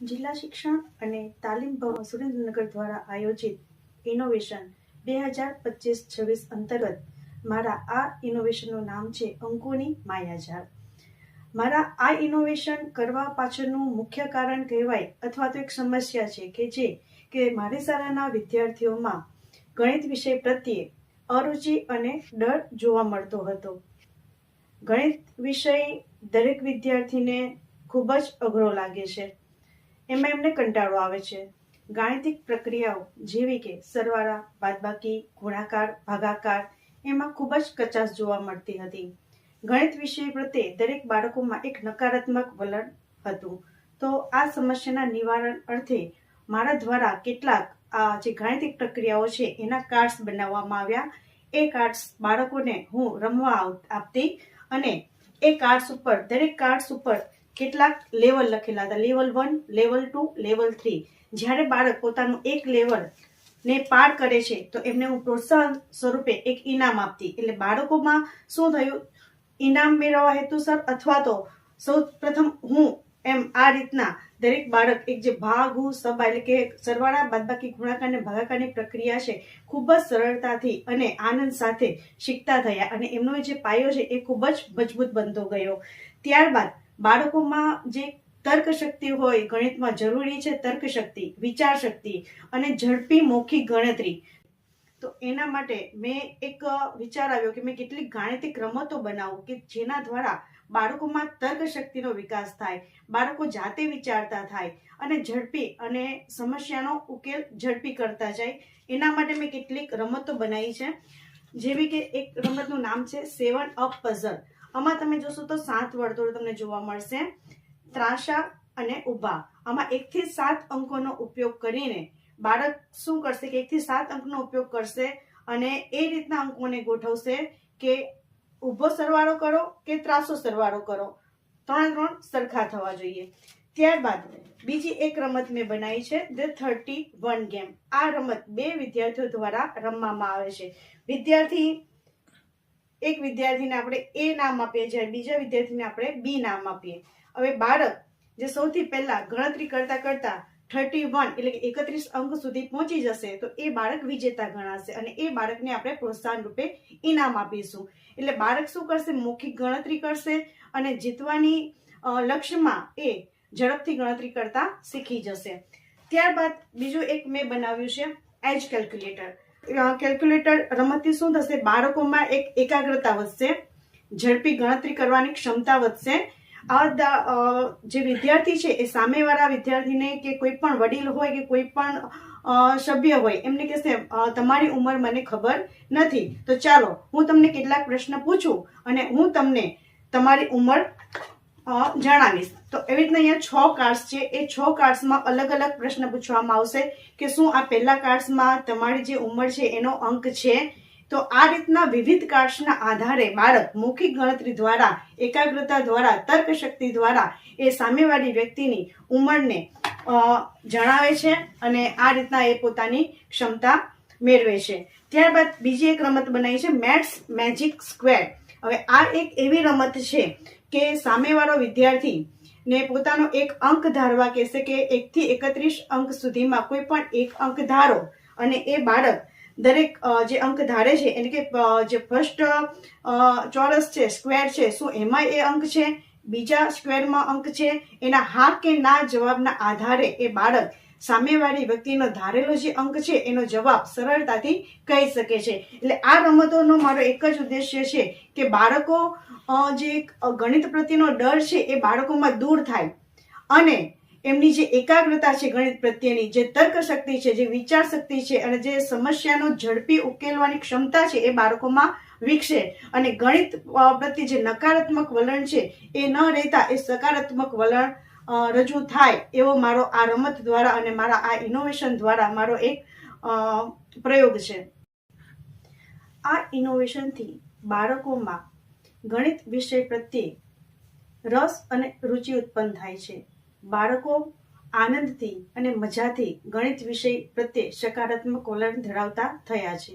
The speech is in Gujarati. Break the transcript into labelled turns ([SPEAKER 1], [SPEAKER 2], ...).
[SPEAKER 1] જિલ્લા શિક્ષણ અને તાલીમ ભવન સુરેન્દ્રનગર દ્વારા આયોજિત ઇનોવેશન બે હજાર પચીસ છવ્વીસ અંતર્ગત મારા આ ઇનોવેશનનું નામ છે અંકોની માયાજાળ. મારા આ ઇનોવેશન કરવા પાછળનું મુખ્ય કારણ કહેવાય અથવા તો એક સમસ્યા છે કે જે, કે મારી શાળાના વિદ્યાર્થીઓમાં ગણિત વિષય પ્રત્યે અરુચિ અને ડર જોવા મળતો હતો. ગણિત વિષય દરેક વિદ્યાર્થીને ખૂબ જ અઘરો લાગે છે. એમાં એમને કંટાળો આવે છે. ગાણિતિક પ્રક્રિયાઓ જેવી કે સરવાળા, બાદબાકી, ગુણાકાર, ભાગાકાર એમાં ખૂબ જ કચાશ જોવા મળતી હતી. ગણિત વિષય પ્રત્યે દરેક બાળકોમાં એક નકારાત્મક વલણ હતું. તો આ સમસ્યાના નિવારણ અર્થે મારા દ્વારા કેટલાક આ જે ગાણિતિક પ્રક્રિયાઓ છે એના કાર્ડ્સ બનાવવામાં આવ્યા. એ કાર્ડ્સ બાળકોને હું રમવા આપતી અને એ કાર્ડ્સ ઉપર, દરેક કાર્ડ્સ ઉપર કેટલાક લેવલ લખેલા હતા. Level one level two level three જ્યારે બાળક પોતાનું એક લેવલ ને પાર કરે છે, તો એમને હું પ્રોત્સાહન સ્વરૂપે એક ઇનામ આપતી. એટલે બાળકોમાં શું થયું? ઇનામ મેળવવા હેતુસર અથવા તો સૌ પ્રથમ હું એમ આ રીતના દરેક બાળક એક જે ભાગુ સભા એટલે કે સરવાળા, બાદબાકી, ગુણાકાર અને ભાગાકારની પ્રક્રિયા છે, ખૂબ જ સરળતાથી અને આનંદ સાથે શીખતા થયા. અને એમનો જે પાયો છે, એ ખૂબ જ મજબૂત બનતો ગયો. ત્યારબાદ બાળકોમાં જે તર્ક શક્તિ હોય, ગણિતમાં જરૂરી છે તર્ક શક્તિ વિચાર શક્તિ અને ઝડપી મૌખિક ગણતરી. તો એના માટે મેં એક વિચાર આવ્યો કે મેં કેટલીક ગાણિતિક રમતો બનાવું કે જેના દ્વારા બાળકોમાં તર્ક શક્તિનો વિકાસ થાય, બાળકો જાતે વિચારતા થાય અને ઝડપી અને સમસ્યાનો ઉકેલ ઝડપી કરતા જાય. એના માટે મેં કેટલીક રમતો બનાવી છે. જેવી કે એક રમતનું નામ છે સેવન અપ પઝલ. આમાં તમે જોશો તો સાત વર્તુળ તમને જોવા મળશે. ત્રાસા અને ઊભા. આમાં એકથી સાત અંકોનો ઉપયોગ કરીને બાળક શું કરશે કે એકથી સાત અંકનો ઉપયોગ કરશે અને એ રીતના અંકોને ગોઠવશે કે ઊભો સરવાળો કરો કે ત્રાસો સરવાળો કરો. ત્રણ ત્રણ સરખા થવા જોઈએ. ત્યારબાદ બીજી એક રમત મેં બનાવી છે ધ થર્ટી વન ગેમ આ રમત બે વિદ્યાર્થીઓ દ્વારા રમવામાં આવે છે. વિદ્યાર્થી એક વિદ્યાર્થીને આપણે એ નામ આપીએ જ્યારે બીજા વિદ્યાર્થીને આપણે બી નામ આપીએ. હવે બાળક જે સૌથી પહેલા ગણતરી કરતા કરતા થર્ટી વન એટલે કે એકત્રીસ અંક સુધી પહોંચી જશે, તો એ બાળક વિજેતા ગણાશે અને એ બાળકને આપણે પ્રોત્સાહન રૂપે ઇનામ આપીશું. એટલે બાળક શું કરશે? મૌખિક ગણતરી કરશે અને જીતવાની લક્ષ્યમાં એ ઝડપથી ગણતરી કરતા શીખી જશે. ત્યારબાદ બીજું એક મેં બનાવ્યું છે, એજ કેલ્ક્યુલેટર. કેલ્ક્યુલેટર રમતથી શું થશે? બાળકોમાં એક એકાગ્રતા વધશે, ઝડપી ગણતરી કરવાની ક્ષમતા વધશે. આ જે વિદ્યાર્થી છે એ સામેવાળા વિદ્યાર્થીને કે કોઈ પણ વડીલ હોય કે કોઈ પણ સભ્ય હોય, એમને કહેશે તમારી ઉંમર મને ખબર નથી. તો ચાલો, હું તમને કેટલાક પ્રશ્ન પૂછું અને હું તમને તમારી ઉંમર જણાવીશ. તો એવી રીતના અહીંયા છ કાર્ડ્સ છે. એ છ કાર્ડ્સમાં અલગ અલગ પ્રશ્ન પૂછવામાં આવશે કે શું આ પહેલા કાર્ડ્સમાં તમારી જે ઉંમર છે એનો અંક છે? તો આ રીતના વિવિધ કાર્ડ્સના આધારે બાળક મૌખિક ગણતરી દ્વારા, એકાગ્રતા દ્વારા તર્ક શક્તિ દ્વારા એ સામેવાળી વ્યક્તિની ઉંમરને જણાવે છે અને આ રીતના એ પોતાની ક્ષમતા મેળવે છે. ત્યારબાદ બીજી એક રમત બનાવી છે. Maths magic square. હવે આ એક એવી રમત છે કે સામેવાળો વિદ્યાર્થી ને પોતાનો એક અંક ધારવા કહેશે કે એકથી એકત્રીસ અંક સુધીમાં કોઈ પણ એક અંક ધારો. અને એ બાળક દરેક જે અંક ધારે છે, એટલે કે જે ફર્સ્ટ ચોરસ છે સ્ક્વેર છે, શું એમાં એ અંક છે? બીજા સ્ક્વેરમાં અંક છે? એના હા કે ના જવાબના આધારે એ બાળક સામેવાળી વ્યક્તિનો ધારેલો જે અંક છે એનો જવાબ સરળતાથી કહી શકે છે. એટલે આ રમતોનો મારો એક જ ઉદ્દેશ્ય છે કે બાળકો જે ગણિત પ્રત્યેનો ડર છે એ બાળકોમાં દૂર થાય. અને એમની જે એકાગ્રતા છે ગણિત પ્રત્યેની, જે તર્ક શક્તિ છે, જે વિચાર શક્તિ છે અને જે સમસ્યાનો ઝડપી ઉકેલવાની ક્ષમતા છે એ બાળકોમાં વિકસે. અને ગણિત પ્રત્યે જે નકારાત્મક વલણ છે એ ન રહેતા એ સકારાત્મક વલણ રજૂ થાય એવો મારો આ રમત દ્વારા અને મારા આ ઇનોવેશન દ્વારા મારો એક પ્રયોગ છે. આ ઇનોવેશનથી બાળકોમાં ગણિત વિષય પ્રત્યે રસ અને રુચિ ઉત્પન્ન થાય છે. બાળકો આનંદથી અને મજાથી ગણિત વિષય પ્રત્યે સકારાત્મક વલણ ધરાવતા થયા છે.